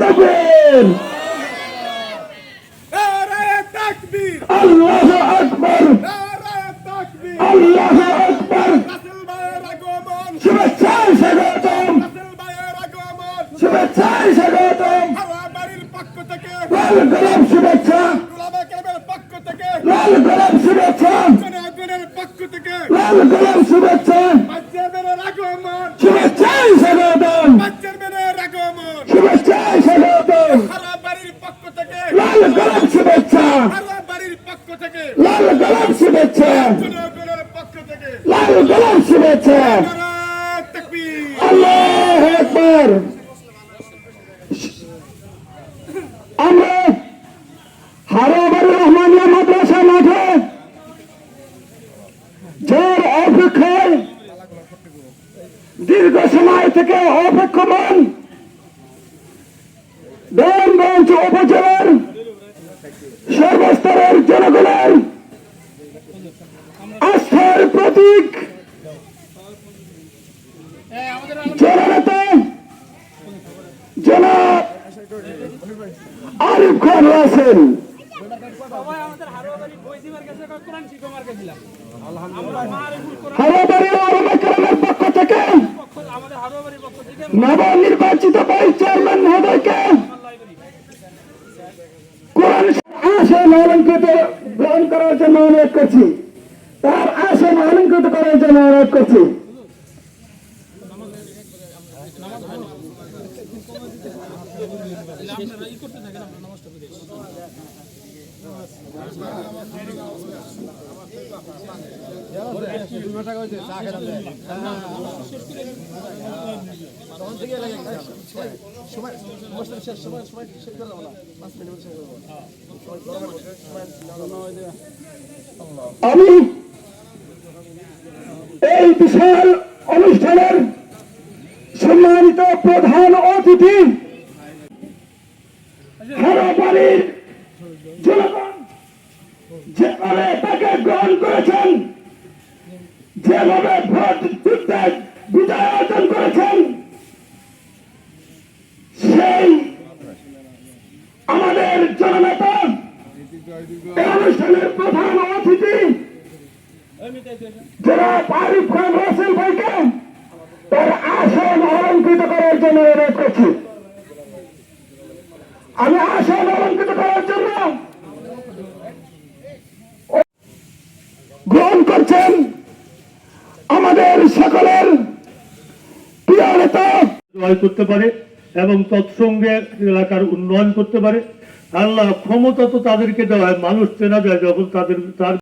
তাকবীর নারায়ে তাকবীর। আল্লাহু আকবার। নারায়ে তাকবীর। আল্লাহু আকবার। রাসেল ভাইয়ের আগমন। শুভেচ্ছায় স্বাগতম। রাসেল ভাইয়ের আগমন। শুভেচ্ছায় স্বাগতম। হাওয়া বাড়ির পক্ষ থেকে। লাল গোলাপ শুভেচ্ছা। গোলামে কেরামের পক্ষ থেকে। লাল গোলাপ শুভেচ্ছা। জনগণের পক্ষ থেকে। লাল গোলাপ শুভেচ্ছা। বাচ্চার মেয়ের আগমন। শুভেচ্ছায় স্বাগতম বাচ্চার মেয়ের আগমন শুভেচ্ছায় স্বাগতম হাওয়া বাড়ির পক্ষ থেকে লাল গোলাপ শুভেচ্ছা হাওয়া বাড়ির পক্ষ থেকে লাল গোলাপ শুভেচ্ছা জনগণের পক্ষ থেকে লাল গোলাপ শুভেচ্ছা। আল্লাহ একবার আমরা হারাবাড়ি রহমানিয়া মাদ্রাসা মাঠে যার অপেক্ষায় দীর্ঘ সময় থেকে অপেক্ষমান দেওয়ানগঞ্জ উপজেলার সর্বস্তরের জনগণের আমরা মারিফুল কোরআন হারাবাড়ি আলমাকালামের পক্ষ থেকে নবনির্বাচিত ভাইস চেয়ারম্যান মহোদয়কে কোরআন অলঙ্কৃত গ্রহণ করার জন্য অনুরোধ করছি। তার আসন অলঙ্কৃত করার জন্য অনুরোধ করছি। আমি বিশাল অনুষ্ঠানের সম্মানিত প্রধান অতিথি যেভাবে তাকে গ্রহণ করেছেন, যেভাবে ভোট যুদ্ধে বিজয় অর্জন করেছেন, সেই আমাদের জননেতা অনুষ্ঠানের প্রধান যারা আরিফ খান রাসেল ভাইকে, তার আসন অলঙ্কৃত করার জন্য অনুরোধ করছি। আমি আসন অলঙ্কৃত করার জন্য গ্রহণ করছেন আমাদের সকলের প্রিয় নেতা। করতে পারে এবং তৎসঙ্গে এলাকার উন্নয়ন করতে পারে। আল্লাহ ক্ষমতা তো তাদেরকে দেওয়া হয় মানুষ চেনা যায় যখন তাদের তার